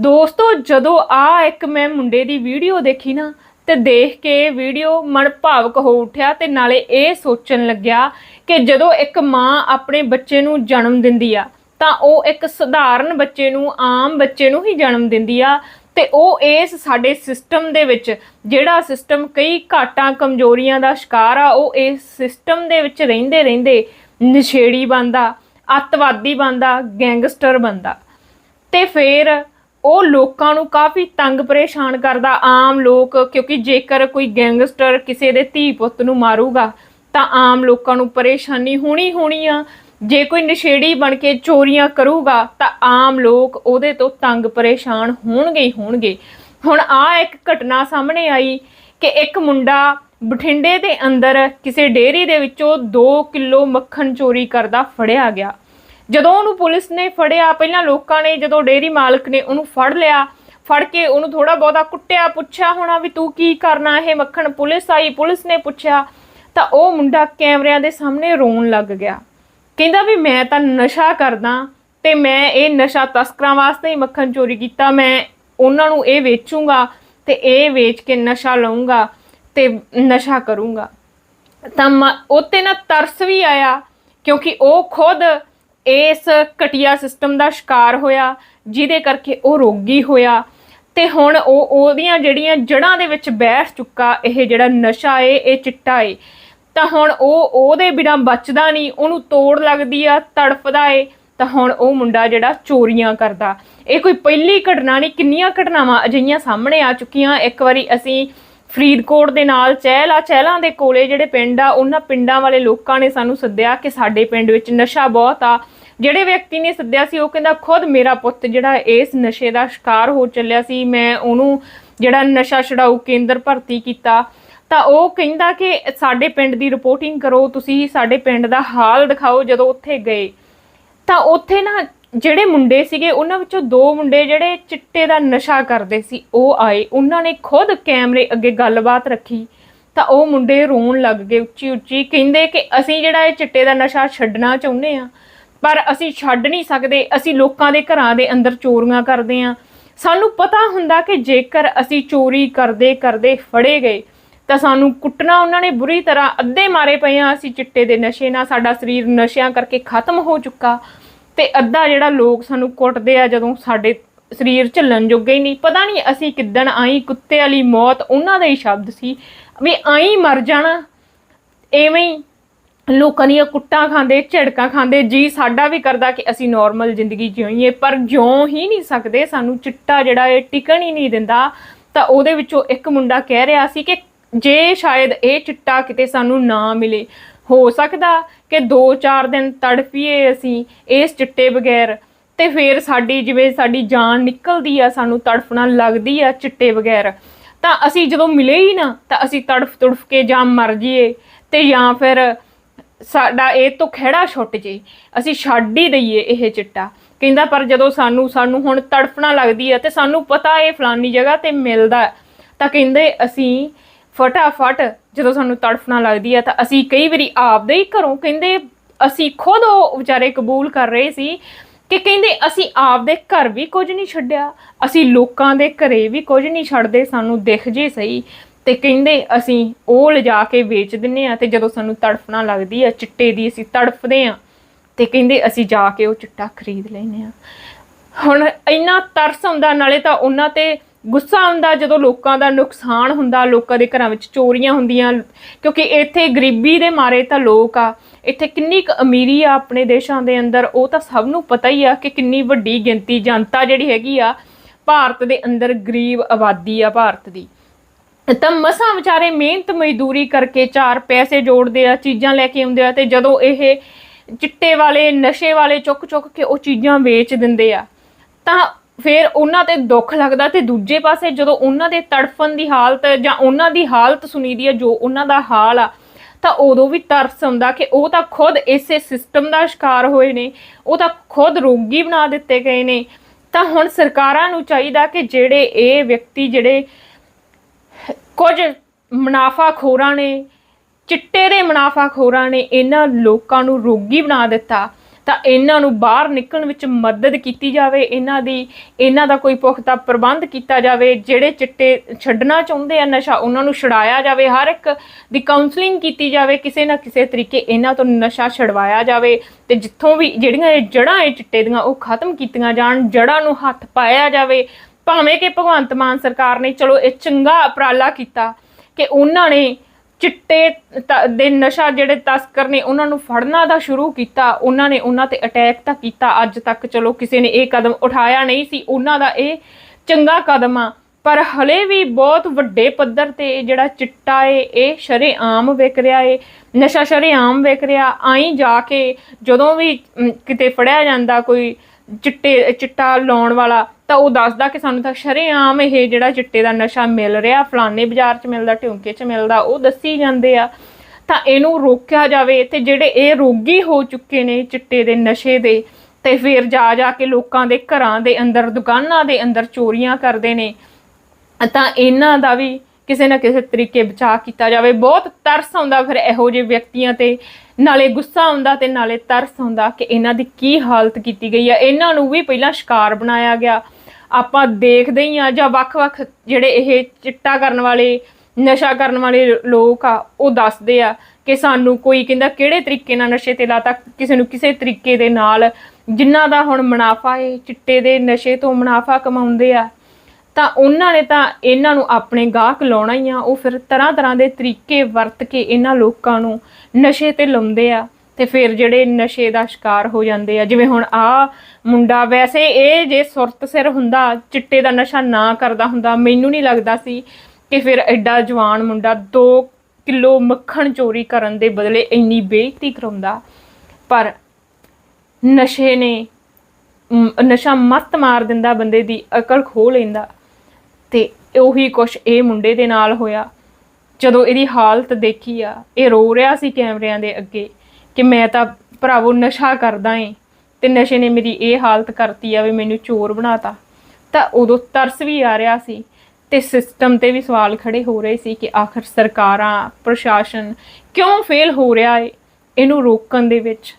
ਦੋਸਤੋ, ਜਦੋਂ ਆ ਇੱਕ ਮੈਂ ਮੁੰਡੇ ਦੀ ਵੀਡੀਓ ਦੇਖੀ ਨਾ, ਤੇ ਦੇਖ ਕੇ ਵੀਡੀਓ ਮਨ ਭਾਵਕ ਹੋ ਉੱਠਿਆ ਤੇ ਨਾਲੇ ਇਹ ਸੋਚਣ ਲੱਗਿਆ ਕਿ ਜਦੋਂ ਇੱਕ ਮਾਂ ਆਪਣੇ ਬੱਚੇ ਨੂੰ ਜਨਮ ਦਿੰਦੀ ਆ, ਤਾਂ ਉਹ ਇੱਕ ਸਧਾਰਨ ਬੱਚੇ ਨੂੰ, ਆਮ ਬੱਚੇ ਨੂੰ ਹੀ ਜਨਮ ਦਿੰਦੀ ਆ ਤੇ ਉਹ ਇਸ ਸਾਡੇ ਸਿਸਟਮ ਦੇ ਵਿੱਚ ਜਿਹੜਾ ਸਿਸਟਮ ਕਈ ਘਾਟਾਂ, ਕਮਜ਼ੋਰੀਆਂ ਦਾ ਸ਼ਿਕਾਰ ਆ, ਉਹ ਇਸ ਸਿਸਟਮ ਦੇ ਵਿੱਚ ਰਹਿੰਦੇ ਰਹਿੰਦੇ ਨਸ਼ੇੜੀ ਬੰਦਾ ਅੱਤਵਾਦੀ ਬੰਦਾ ਗੈਂਗਸਟਰ ਬੰਦਾ ਤੇ ਫਿਰ ਉਹ ਲੋਕਾਂ ਨੂੰ ਕਾਫੀ ਤੰਗ ਪਰੇਸ਼ਾਨ ਕਰਦਾ ਆਮ ਲੋਕ, ਕਿਉਂਕਿ ਜੇਕਰ ਕੋਈ ਗੈਂਗਸਟਰ ਕਿਸੇ ਦੇ ਧੀ ਪੁੱਤ ਨੂੰ ਮਾਰੂਗਾ, ਤਾਂ ਆਮ ਲੋਕਾਂ ਨੂੰ ਪਰੇਸ਼ਾਨੀ ਹੋਣੀ ਹੋਣੀ ਆ। ਜੇ ਕੋਈ ਨਸ਼ੇੜੀ ਬਣ ਕੇ ਚੋਰੀਆਂ ਕਰੂਗਾ, ਤਾਂ ਆਮ ਲੋਕ ਉਹਦੇ ਤੋਂ ਤੰਗ ਪਰੇਸ਼ਾਨ ਹੋਣਗੇ ਹੀ ਹੋਣਗੇ। ਹੁਣ ਆ ਇੱਕ ਘਟਨਾ ਸਾਹਮਣੇ ਆਈ ਕਿ ਇੱਕ ਮੁੰਡਾ ਬਠਿੰਡੇ ਦੇ ਅੰਦਰ ਕਿਸੇ ਡੇਅਰੀ ਦੇ ਵਿੱਚੋਂ 2 ਕਿਲੋ ਮੱਖਣ ਚੋਰੀ ਕਰਦਾ ਫੜਿਆ ਗਿਆ। ਜਦੋਂ ਉਹਨੂੰ ਪੁਲਿਸ ਨੇ ਫੜਿਆ, ਪਹਿਲਾਂ ਲੋਕਾਂ ਨੇ ਜਦੋਂ ਡੇਅਰੀ ਮਾਲਕ ਨੇ ਉਹਨੂੰ ਫੜ ਲਿਆ, ਫੜ ਕੇ ਉਹਨੂੰ ਥੋੜਾ ਬਹੁਤਾ ਕੁੱਟਿਆ, ਪੁੱਛਿਆ ਹੋਣਾ ਵੀ ਤੂੰ ਕੀ ਕਰਨਾ, ਇਹ ਮੱਖਣ ਪੁਲਿਸ ਆਈ, ਪੁਲਿਸ ਨੇ ਪੁੱਛਿਆ, ਤਾਂ ਉਹ ਮੁੰਡਾ ਕੈਮਰਿਆਂ ਦੇ ਸਾਹਮਣੇ ਰੋਣ ਲੱਗ ਗਿਆ। ਕਹਿੰਦਾ ਵੀ ਮੈਂ ਤਾਂ ਨਸ਼ਾ ਕਰਦਾ ਤੇ ਮੈਂ ਇਹ ਨਸ਼ਾ ਤਸਕਰਾਂ ਵਾਸਤੇ ਹੀ ਮੱਖਣ ਚੋਰੀ ਕੀਤਾ, ਮੈਂ ਉਹਨਾਂ ਨੂੰ ਇਹ ਵੇਚੂੰਗਾ ਤੇ ਇਹ ਵੇਚ ਕੇ ਨਸ਼ਾ ਲਵਾਂਗਾ ਤੇ ਨਸ਼ਾ ਕਰੂੰਗਾ। ਤਾਂ ਮ- ਉਹ ਤੇ ਨਾ ਤਰਸ ਵੀ ਆਇਆ, ਕਿਉਂਕਿ ਉਹ ਖੁਦ ਇਸ ਘਟੀਆ ਸਿਸਟਮ ਦਾ ਸ਼ਿਕਾਰ ਹੋਇਆ, ਜਿਹਦੇ ਕਰਕੇ ਉਹ ਰੋਗੀ ਹੋਇਆ। ਤੇ ਹੁਣ ਉਹ ਉਹਦੀਆਂ ਜਿਹੜੀਆਂ ਜੜ੍ਹਾਂ ਦੇ ਵਿੱਚ ਬੈਠ ਚੁੱਕਾ, ਇਹ ਜਿਹੜਾ ਨਸ਼ਾ ਏ, ਇਹ ਚਿੱਟਾ ਏ। ਤਾਂ ਹੁਣ ਉਹ ਉਹਦੇ ਬਿਨਾ ਬਚਦਾ ਨਹੀਂ, ਉਹਨੂੰ ਤੋੜ ਲੱਗਦੀ ਆ, ਤੜਫਦਾ ਏ। ਤਾਂ ਹੁਣ ਉਹ ਮੁੰਡਾ ਜਿਹੜਾ ਚੋਰੀਆਂ ਕਰਦਾ। ਇਹ ਕੋਈ ਪਹਿਲੀ ਘਟਨਾ ਨਹੀਂ, ਕਿੰਨੀਆਂ ਘਟਨਾਵਾਂ ਅਜਿਹੀਆਂ ਸਾਹਮਣੇ ਆ ਚੁੱਕੀਆਂ। ਇੱਕ ਵਾਰੀ ਅਸੀਂ ਫਰੀਦਕੋਟ ਦੇ ਨਾਲ ਚਹਿਲਾ ਚਹਿਲਾਂ ਦੇ ਕੋਲੇ ਜਿਹੜੇ ਪਿੰਡ ਆ, ਉਹਨਾਂ ਪਿੰਡਾਂ ਵਾਲੇ ਲੋਕਾਂ ਨੇ ਸਾਨੂੰ ਸੱਦਿਆ ਕਿ ਸਾਡੇ ਪਿੰਡ ਵਿੱਚ ਨਸ਼ਾ ਬਹੁਤ ਆ। ਜਿਹੜੇ ਵਿਅਕਤੀ ਨੇ ਸੱਦਿਆ ਸੀ, ਉਹ ਕਹਿੰਦਾ, ਖੁਦ ਮੇਰਾ ਪੁੱਤ ਜਿਹੜਾ ਇਸ ਨਸ਼ੇ ਦਾ ਸ਼ਿਕਾਰ ਹੋ ਚੱਲਿਆ ਸੀ, ਮੈਂ ਉਹਨੂੰ ਜਿਹੜਾ ਨਸ਼ਾ ਛਡਾਊ ਕੇਂਦਰ ਭਰਤੀ ਕੀਤਾ। ਤਾਂ ਉਹ ਕਹਿੰਦਾ ਕਿ ਸਾਡੇ ਪਿੰਡ ਦੀ ਰਿਪੋਰਟਿੰਗ ਕਰੋ, ਤੁਸੀਂ ਸਾਡੇ ਪਿੰਡ ਦਾ ਹਾਲ ਦਿਖਾਓ ਜਦੋਂ ਉੱਥੇ ਗਏ। ਤਾਂ ਉੱਥੇ ਨਾ ਜਿਹੜੇ ਮੁੰਡੇ ਸੀਗੇ, ਉਹਨਾਂ ਵਿੱਚੋਂ ਦੋ ਮੁੰਡੇ ਜਿਹੜੇ ਚਿੱਟੇ ਦਾ ਨਸ਼ਾ ਕਰਦੇ ਸੀ, ਉਹ ਆਏ। ਉਹਨਾਂ ਨੇ ਖੁਦ ਕੈਮਰੇ ਅੱਗੇ ਗੱਲਬਾਤ ਰੱਖੀ। ਤਾਂ ਉਹ ਮੁੰਡੇ ਰੋਣ ਲੱਗ ਗਏ ਉੱਚੀ ਉੱਚੀ ਕਹਿੰਦੇ ਕਿ ਅਸੀਂ ਜਿਹੜਾ ਇਹ ਚਿੱਟੇ ਦਾ ਨਸ਼ਾ ਛੱਡਣਾ ਚਾਹੁੰਦੇ ਆ ਪਰ ਅਸੀਂ ਛੱਡ ਨਹੀਂ ਸਕਦੇ, ਅਸੀਂ ਲੋਕਾਂ ਦੇ ਘਰਾਂ ਦੇ ਅੰਦਰ ਚੋਰੀਆਂ ਕਰਦੇ ਆ ਸਾਨੂੰ ਪਤਾ ਹੁੰਦਾ ਕਿ ਜੇਕਰ ਅਸੀਂ ਚੋਰੀ ਕਰਦੇ ਕਰਦੇ ਫੜੇ ਗਏ, ਤਾਂ ਸਾਨੂੰ ਕੁੱਟਣਾ ਉਹਨਾਂ ਨੇ ਬੁਰੀ ਤਰ੍ਹਾਂ ਅੱਧੇ ਮਾਰੇ ਪਏ ਆ ਅਸੀਂ ਚਿੱਟੇ ਦੇ ਨਸ਼ੇ ਨਾਲ ਸਾਡਾ ਸਰੀਰ ਨਸ਼ਿਆਂ ਕਰਕੇ ਖਤਮ ਹੋ ਚੁੱਕਾ ਤੇ ਅੱਧਾ ਜਿਹੜਾ ਲੋਕ ਸਾਨੂੰ ਕੁੱਟਦੇ ਆ ਜਦੋਂ ਸਾਡੇ ਸਰੀਰ ਝੱਲਣ ਜੋਗੇ ਹੀ ਨਹੀਂ। ਪਤਾ ਨਹੀਂ ਅਸੀਂ ਕਿੱਦਣ ਆਈ, ਕੁੱਤੇ ਵਾਲੀ ਮੌਤ ਉਹਨਾਂ ਦਾ ਹੀ ਸ਼ਬਦ ਸੀ ਵੀ ਆਈ ਮਰ ਜਾਣਾ। ਐਵੇਂ ਹੀ ਲੋਕਾਂ ਦੀਆਂ ਕੁੱਟਾਂ ਖਾਂਦੇ, ਝਿੜਕਾਂ ਖਾਂਦੇ, ਜੀ ਸਾਡਾ ਵੀ ਕਰਦਾ ਕਿ ਅਸੀਂ ਨਾਰਮਲ ਜ਼ਿੰਦਗੀ ਜਿਉਈਏ, ਪਰ ਜਿਉਂ ਹੀ ਨਹੀਂ ਸਕਦੇ, ਸਾਨੂੰ ਚਿੱਟਾ ਜਿਹੜਾ ਇਹ ਟਿਕਣ ਹੀ ਨਹੀਂ ਦਿੰਦਾ, ਤਾਂ ਉਹਦੇ ਵਿੱਚੋਂ ਇੱਕ ਮੁੰਡਾ ਕਹਿ ਰਿਹਾ ਸੀ ਕਿ ਜੇ ਸ਼ਾਇਦ ਇਹ ਚਿੱਟਾ ਕਿਤੇ ਸਾਨੂੰ ਨਾ ਮਿਲੇ, ਹੋ ਸਕਦਾ ਕਿ 2-4 ਦਿਨ ਤੜਫੀਏ ਅਸੀਂ ਇਸ ਚਿੱਟੇ ਬਗੈਰ, ਤੇ ਫਿਰ ਸਾਡੀ ਜਿਵੇਂ ਸਾਡੀ ਜਾਨ ਨਿਕਲਦੀ ਆ, ਸਾਨੂੰ ਤੜਫਣਾ ਲੱਗਦੀ ਆ ਚਿੱਟੇ ਬਗੈਰ, ਤਾਂ ਅਸੀਂ ਜਦੋਂ ਮਿਲੇ ਹੀ ਨਾ, ਤਾਂ ਅਸੀਂ ਤੜਫ ਤੜਫ ਕੇ ਜਾਂ ਮਰ ਜਾਈਏ, ਤੇ ਜਾਂ ਫਿਰ ਸਾਡਾ ਇਹ ਤੋਂ ਖਿਹੜਾ ਛੁੱਟ ਜੇ, ਅਸੀਂ ਛੱਡ ਹੀ ਦਈਏ ਇਹ ਚਿੱਟਾ। ਕਹਿੰਦਾ, ਪਰ ਜਦੋਂ ਸਾਨੂੰ ਸਾਨੂੰ ਹੁਣ ਤੜਫਣਾ ਲੱਗਦੀ ਹੈ ਤੇ ਸਾਨੂੰ ਪਤਾ ਇਹ ਫਲਾਨੀ ਜਗ੍ਹਾ ਤੇ ਮਿਲਦਾ ਤਾਂ ਕਹਿੰਦੇ ਅਸੀਂ ਫਟਾਫਟ ਜਦੋਂ ਸਾਨੂੰ ਤੜਫਣਾ ਲੱਗਦੀ ਹੈ ਤਾਂ ਅਸੀਂ ਕਈ ਵਾਰੀ ਆਪਦੇ ਹੀ ਘਰੋਂ ਕਹਿੰਦੇ ਅਸੀਂ ਖੁਦ ਉਹ ਵਿਚਾਰੇ ਕਬੂਲ ਕਰ ਰਹੇ ਸੀ ਕਿ ਕਹਿੰਦੇ ਅਸੀਂ ਆਪਦੇ ਘਰ ਵੀ ਕੁਝ ਨਹੀਂ ਛੱਡਿਆ, ਅਸੀਂ ਲੋਕਾਂ ਦੇ ਘਰੇ ਵੀ ਕੁਝ ਨਹੀਂ ਛੱਡਦੇ, ਸਾਨੂੰ ਦਿਖ ਜੇ ਸਹੀ। ਤੇ ਕਹਿੰਦੇ ਅਸੀਂ ਉਹ ਲਿਜਾ ਕੇ ਵੇਚ ਦਿੰਨੇ ਆ ਤੇ ਜਦੋਂ ਸਾਨੂੰ ਤੜਫਣਾ ਲੱਗਦੀ ਆ, ਚਿੱਟੇ ਦੀ ਅਸੀਂ ਤੜਫਦੇ ਆ ਤੇ ਕਹਿੰਦੇ ਅਸੀਂ ਜਾ ਕੇ ਉਹ ਚਿੱਟਾ ਖਰੀਦ ਲੈਨੇ ਆ। ਹੁਣ ਇੰਨਾ ਤਰਸ ਆਉਂਦਾ, ਨਾਲੇ ਤਾਂ ਉਹਨਾਂ ਤੇ ਗੁੱਸਾ ਆਉਂਦਾ, ਜਦੋਂ ਲੋਕਾਂ ਦਾ ਨੁਕਸਾਨ ਹੁੰਦਾ, ਲੋਕਾਂ ਦੇ ਘਰਾਂ ਵਿੱਚ ਚੋਰੀਆਂ ਹੁੰਦੀਆਂ, ਕਿਉਂਕਿ ਇੱਥੇ ਗਰੀਬੀ ਦੇ ਮਾਰੇ ਤਾਂ ਲੋਕ ਆ, ਇੱਥੇ ਕਿੰਨੀ ਕੁ ਅਮੀਰੀ ਆ ਆਪਣੇ ਦੇਸ਼ਾਂ ਦੇ ਅੰਦਰ, ਉਹ ਤਾਂ ਸਭ ਨੂੰ ਪਤਾ ਹੀ ਆ ਕਿ ਕਿੰਨੀ ਵੱਡੀ ਗਿਣਤੀ ਜਨਤਾ ਜਿਹੜੀ ਹੈਗੀ ਆ, ਭਾਰਤ ਦੇ ਅੰਦਰ ਗਰੀਬ ਆਬਾਦੀ ਆ ਭਾਰਤ ਦੀ। ਤਾਂ ਮਸਾਂ ਵਿਚਾਰੇ ਮਿਹਨਤ ਮਜ਼ਦੂਰੀ ਕਰਕੇ ਚਾਰ ਪੈਸੇ ਜੋੜਦੇ ਆ, ਚੀਜ਼ਾਂ ਲੈ ਕੇ ਆਉਂਦੇ ਆ ਤੇ ਜਦੋਂ ਇਹ ਚਿੱਟੇ ਵਾਲੇ, ਨਸ਼ੇ ਵਾਲੇ ਚੁੱਕ ਚੁੱਕ ਕੇ ਉਹ ਚੀਜ਼ਾਂ ਵੇਚ ਦਿੰਦੇ ਆ, ਤਾਂ ਫਿਰ ਉਹਨਾਂ ਤੇ ਦੁੱਖ ਲੱਗਦਾ ਤੇ ਦੂਜੇ ਪਾਸੇ ਜਦੋਂ ਉਹਨਾਂ ਦੇ ਤੜਫਣ ਦੀ ਹਾਲਤ ਜਾਂ ਉਹਨਾਂ ਦੀ ਹਾਲਤ ਸੁਣੀਦੀ ਆ, ਜੋ ਉਹਨਾਂ ਦਾ ਹਾਲ ਆ, ਤਾਂ ਉਦੋਂ ਵੀ ਤਰਸ ਆਉਂਦਾ ਕਿ ਉਹ ਤਾਂ ਖੁਦ ਇਸੇ ਸਿਸਟਮ ਦਾ ਸ਼ਿਕਾਰ ਹੋਏ ਨੇ, ਉਹ ਤਾਂ ਖੁਦ ਰੋਗੀ ਬਣਾ ਦਿੱਤੇ ਗਏ ਨੇ, ਤਾਂ ਹੁਣ ਸਰਕਾਰਾਂ ਨੂੰ ਚਾਹੀਦਾ ਕਿ ਜਿਹੜੇ ਇਹ ਵਿਅਕਤੀ ਜਿਹੜੇ ਕੁਝ ਮੁਨਾਫਾਖੋਰਾਂ ਨੇ, ਚਿੱਟੇ ਦੇ ਮੁਨਾਫਾਖੋਰਾਂ ਨੇ ਇਹਨਾਂ ਲੋਕਾਂ ਨੂੰ ਰੋਗੀ ਬਣਾ ਦਿੱਤਾ, ਤਾਂ ਇਹਨਾਂ ਨੂੰ ਬਾਹਰ ਨਿਕਲਣ ਵਿੱਚ ਮਦਦ ਕੀਤੀ ਜਾਵੇ, ਇਹਨਾਂ ਦੀ, ਇਹਨਾਂ ਦਾ ਕੋਈ ਪੁਖਤਾ ਪ੍ਰਬੰਧ ਕੀਤਾ ਜਾਵੇ, ਜਿਹੜੇ ਚਿੱਟੇ ਛੱਡਣਾ ਚਾਹੁੰਦੇ ਆ ਨਸ਼ਾ, ਉਹਨਾਂ ਨੂੰ ਛੁਡਾਇਆ ਜਾਵੇ, ਹਰ ਇੱਕ ਦੀ ਕਾਉਂਸਲਿੰਗ ਕੀਤੀ ਜਾਵੇ, ਕਿਸੇ ਨਾ ਕਿਸੇ ਤਰੀਕੇ ਇਹਨਾਂ ਤੋਂ ਨਸ਼ਾ ਛਡਵਾਇਆ ਜਾਵੇ, ਤੇ ਜਿੱਥੋਂ ਵੀ ਜਿਹੜੀਆਂ ਇਹ ਜੜ੍ਹਾਂ ਇਹ ਚਿੱਟੇ ਦੀਆਂ, ਉਹ ਖਤਮ ਕੀਤੀਆਂ ਜਾਣ, ਜੜ੍ਹਾਂ ਨੂੰ ਹੱਥ ਪਾਇਆ ਜਾਵੇ ਭਾਵੇਂ ਕਿ ਭਗਵੰਤ ਮਾਨ ਸਰਕਾਰ ਨੇ, ਚਲੋ ਇਹ ਚੰਗਾ ਉਪਰਾਲਾ ਕੀਤਾ ਕਿ ਉਹਨਾਂ ਨੇ ਚਿੱਟੇ ਤ- ਦੇ ਨਸ਼ਾ ਜਿਹੜੇ ਤਸਕਰ ਨੇ, ਉਹਨਾਂ ਨੂੰ ਫੜਨਾ ਦਾ ਸ਼ੁਰੂ ਕੀਤਾ, ਉਹਨਾਂ ਨੇ ਉਹਨਾਂ ਤੇ ਅਟੈਕ ਤਾਂ ਕੀਤਾ, ਅੱਜ ਤੱਕ ਚਲੋ ਕਿਸੇ ਨੇ ਇਹ ਕਦਮ ਉਠਾਇਆ ਨਹੀਂ ਸੀ, ਉਹਨਾਂ ਦਾ ਇਹ ਚੰਗਾ ਕਦਮ ਆ। ਪਰ ਹਲੇ ਵੀ ਬਹੁਤ ਵੱਡੇ ਪੱਧਰ ਤੇ ਜਿਹੜਾ ਚਿੱਟਾ ਏ, ਇਹ ਸ਼ਰੇਆਮ ਵਿਕ ਰਿਹਾ ਏ, ਨਸ਼ਾ ਸ਼ਰੇਆਮ ਵਿਕ ਰਿਹਾ। ਆਈ ਜਾ ਕੇ ਜਦੋਂ ਵੀ ਕਿਤੇ ਫੜਿਆ ਜਾਂਦਾ ਕੋਈ ਚਿੱਟੇ, ਚਿੱਟਾ ਲਾਉਣ ਵਾਲਾ, ਤਾਂ ਉਹ ਦੱਸਦਾ ਕਿ ਸਾਨੂੰ ਤਾਂ ਸ਼ਰੇਆਮ ਇਹ ਜਿਹੜਾ ਚਿੱਟੇ ਦਾ ਨਸ਼ਾ ਮਿਲ ਰਿਹਾ, ਫਲਾਣੇ ਬਾਜ਼ਾਰ 'ਚ ਮਿਲਦਾ, ਢਿਉਂਕੇ 'ਚ ਮਿਲਦਾ, ਉਹ ਦੱਸੀ ਜਾਂਦੇ ਆ। ਤਾਂ ਇਹਨੂੰ ਰੋਕਿਆ ਜਾਵੇ, ਤੇ ਜਿਹੜੇ ਇਹ ਰੋਗੀ ਹੋ ਚੁੱਕੇ ਨੇ ਚਿੱਟੇ ਦੇ ਨਸ਼ੇ ਦੇ, ਤੇ ਫਿਰ ਜਾ ਜਾ ਕੇ ਲੋਕਾਂ ਦੇ ਘਰਾਂ ਦੇ ਅੰਦਰ, ਦੁਕਾਨਾਂ ਦੇ ਅੰਦਰ ਚੋਰੀਆਂ ਕਰਦੇ ਨੇ। ਤਾਂ ਇਹਨਾਂ ਦਾ ਵੀ ਕਿਸੇ ਨਾ ਕਿਸੇ ਤਰੀਕੇ ਬਚਾਅ ਕੀਤਾ ਜਾਵੇ। ਬਹੁਤ ਤਰਸ ਆਉਂਦਾ ਫਿਰ ਇਹੋ ਜਿਹੇ ਵਿਅਕਤੀਆਂ ਤੇ। ਨਾਲੇ ਗੁੱਸਾ ਆਉਂਦਾ ਤੇ ਨਾਲੇ ਤਰਸ ਆਉਂਦਾ ਕਿ ਇਹਨਾਂ ਦੀ ਕੀ ਹਾਲਤ ਕੀਤੀ ਗਈ ਆ। ਇਹਨਾਂ ਨੂੰ ਵੀ ਪਹਿਲਾਂ ਸ਼ਿਕਾਰ ਬਣਾਇਆ ਗਿਆ। ਆਪਾਂ ਦੇਖਦੇ ਹੀ ਆ ਜਾਂ ਵੱਖ-ਵੱਖ ਜਿਹੜੇ ਇਹ ਚਿੱਟਾ ਕਰਨ ਵਾਲੇ, ਨਸ਼ਾ ਕਰਨ ਵਾਲੇ ਲੋਕ ਆ, ਉਹ ਦੱਸਦੇ ਆ ਕਿ ਸਾਨੂੰ ਕੋਈ ਕਹਿੰਦਾ ਕਿਹੜੇ ਤਰੀਕੇ ਨਾਲ ਨਸ਼ੇ ਤੇ ਲਾਤਾ, ਕਿਸੇ ਨੂੰ ਕਿਸੇ ਤਰੀਕੇ ਦੇ ਨਾਲ। ਜਿਨ੍ਹਾਂ ਦਾ ਹੁਣ ਮੁਨਾਫਾ ਏ, ਚਿੱਟੇ ਦੇ ਨਸ਼ੇ ਤੋਂ ਮੁਨਾਫਾ ਕਮਾਉਂਦੇ ਆ ਤਾਂ ਉਹਨਾਂ ਨੇ ਤਾਂ ਇਹਨਾਂ ਨੂੰ ਆਪਣੇ ਗਾਹਕ ਲਾਉਣਾ ਹੀ ਆ। ਉਹ ਫਿਰ ਤਰ੍ਹਾਂ ਤਰ੍ਹਾਂ ਦੇ ਤਰੀਕੇ ਵਰਤ ਕੇ ਇਹਨਾਂ ਲੋਕਾਂ ਨੂੰ ਨਸ਼ੇ ਤੇ ਲਾਉਂਦੇ ਆ ਤੇ ਫਿਰ ਜਿਹੜੇ ਨਸ਼ੇ ਦਾ ਸ਼ਿਕਾਰ ਹੋ ਜਾਂਦੇ ਆ। ਜਿਵੇਂ ਹੁਣ ਆ ਮੁੰਡਾ ਵੈਸੇ ਇਹ ਜੇ ਸੁਰਤ ਸਿਰ ਹੁੰਦਾ, ਚਿੱਟੇ ਦਾ ਨਸ਼ਾ ਨਾ ਕਰਦਾ ਹੁੰਦਾ, ਮੈਨੂੰ ਨਹੀਂ ਲੱਗਦਾ ਸੀ ਕਿ ਫਿਰ ਐਡਾ ਜਵਾਨ ਮੁੰਡਾ 2 ਕਿਲੋ ਮੱਖਣ ਚੋਰੀ ਕਰਨ ਦੇ ਬਦਲੇ ਇੰਨੀ ਬੇਇੱਜ਼ਤੀ ਕਰਾਉਂਦਾ। ਪਰ ਨਸ਼ੇ ਨੇ ਨਸ਼ਾ ਮੱਤ ਮਾਰ ਦਿੰਦਾ, ਬੰਦੇ ਦੀ ਅਕਲ ਖੋਹ ਲੈਂਦਾ। ਤੇ ਉਹੀ ਕੁਛ ਇਹ ਮੁੰਡੇ ਦੇ ਨਾਲ ਹੋਇਆ। ਜਦੋਂ ਇਹਦੀ ਹਾਲਤ ਦੇਖੀ ਆ, ਇਹ ਰੋ ਰਿਹਾ ਸੀ ਕੈਮਰਿਆਂ ਦੇ ਅੱਗੇ ਕਿ ਮੈਂ ਤਾਂ ਭਰਾਵੋ ਨਸ਼ਾ ਕਰਦਾ ਏ ਤੇ ਨਸ਼ੇ ਨੇ ਮੇਰੀ ਇਹ ਹਾਲਤ ਕਰਤੀ ਆ ਵੀ ਮੈਨੂੰ ਚੋਰ ਬਣਾਤਾ। ਤਾਂ ਉਦੋਂ ਤਰਸ ਵੀ ਆ ਰਿਹਾ ਸੀ ਤੇ ਸਿਸਟਮ ਤੇ ਵੀ ਸਵਾਲ ਖੜੇ ਹੋ ਰਹੇ ਸੀ ਕਿ ਆਖਰ ਸਰਕਾਰਾਂ, ਪ੍ਰਸ਼ਾਸਨ ਕਿਉਂ ਫੇਲ ਹੋ ਰਿਹਾ ਏ ਇਹਨੂੰ ਰੋਕਣ ਦੇ ਵਿੱਚ?